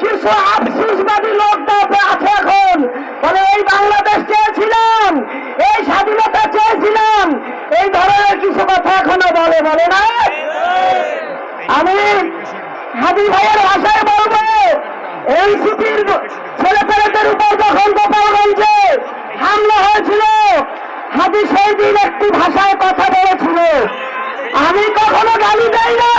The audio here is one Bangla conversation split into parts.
কিছু আফসুসবাদী লোক আছে এখন বলে এই বাংলাদেশ চেয়েছিলাম এই স্বাধীনতা চেয়েছিলাম এই ধরনের কিছু কথা এখনও বলে বলে না। আমি হাবি ভাইয়ের ভাষায় বলব এই সিটির ছেলে পেলেদের উপর যখন গোপালগঞ্জে হামলা হয়েছিল। হাবি সেই দিন একটি ভাষায় কথা বলেছিল। আমি কখনো গালি দেই না।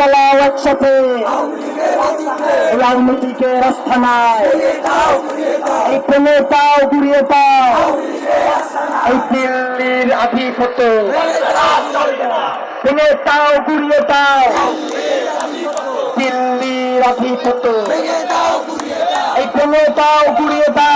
জ্বালাও একসাথে। আওয়ামী লীগের এই পেলে পাও এই দিল্লির আধিপত্য। পাও গুড়িয়ে পাও দিল্লির আধিপত্য। এই পাও গুড়িয়ে পাও